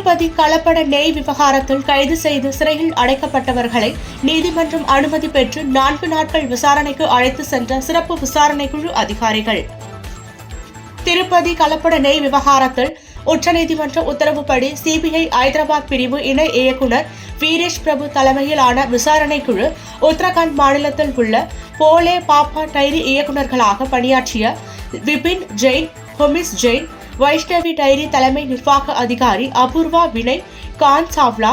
திருப்பதி கலப்பட நெய் விவகாரத்தில் கைது செய்து சிறையில் அடைக்கப்பட்டவர்களை நீதிமன்றம் அனுமதி பெற்று நான்கு நாட்கள் விசாரணைக்கு அழைத்து சென்ற சிறப்பு விசாரணை குழு அதிகாரிகள். திருப்பதி கலப்பட நெய் விவகாரத்தில் உச்சநீதிமன்ற உத்தரவுப்படி சிபிஐ ஐதராபாத் பிரிவு இணை இயக்குனர் வீரேஷ் பிரபு தலைமையிலான விசாரணை குழு உத்தரகாண்ட் மாநிலத்தில் உள்ள போலே பாப்பா டைரி இயக்குநர்களாக பணியாற்றிய விபின் ஜெயின் ஹொமிஸ் ஜெயின் வைஷ்ணவி டைரி தலைமை நிர்வாக அதிகாரி அபூர்வா வினய் கான் சாவ்லா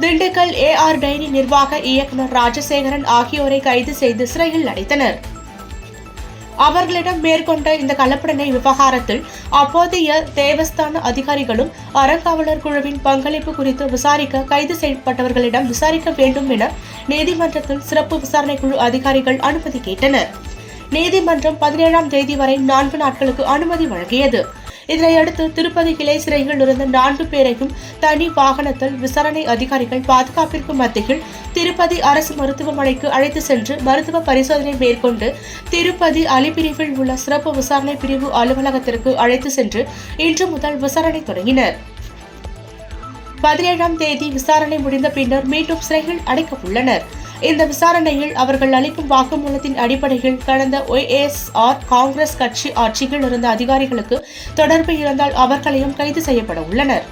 திண்டுக்கல் ஏஆர் டைரி நிர்வாக இயக்குநர் ராஜசேகரன் ஆகியோரை கைது செய்து சிறையில் அடைத்தனர். அவர்களிடம் மேற்கொண்ட இந்த கலப்படனை விவகாரத்தில் அப்போதைய தேவஸ்தான அதிகாரிகளும் அறங்காவலர் குழுவின் பங்களிப்பு குறித்து விசாரிக்க கைது செய்யப்பட்டவர்களிடம் விசாரிக்க வேண்டும் என நீதிமன்றத்தில் சிறப்பு விசாரணை குழு அதிகாரிகள் அனுமதி கேட்டனர். நீதிமன்றம் பதினேழாம் தேதி வரை நான்கு நாட்களுக்கு அனுமதி வழங்கியது. இதனையடுத்து திருப்பதி கிளை சிறையில் இருந்த நான்கு பேரையும் தனி வாகனத்தில் விசாரணை அதிகாரிகள் பாதுகாப்பிற்கு மத்தியில் திருப்பதி அரசு மருத்துவமனைக்கு அழைத்து சென்று மருத்துவ பரிசோதனை மேற்கொண்டு திருப்பதி அலிப்பிரிவில் உள்ள சிறப்பு விசாரணை பிரிவு அலுவலகத்திற்கு அழைத்து சென்று இன்று முதல் விசாரணை தொடங்கினர். பதினேழாம் தேதி விசாரணை முடிந்த பின்னர் மீண்டும் சிறையில் அடைக்க உள்ளனர் இந்த விசாரணையில் அவர்கள் அளிக்கும் வாக்குமூலத்தின் அடிப்படையில் கடந்த ஒய்எஸ்ஆர் காங்கிரஸ் கட்சி ஆட்சியில் இருந்த அதிகாரிகளுக்கு தொடர்பு இருந்தால் அவர்களையும் கைது செய்யப்பட உள்ளனர்.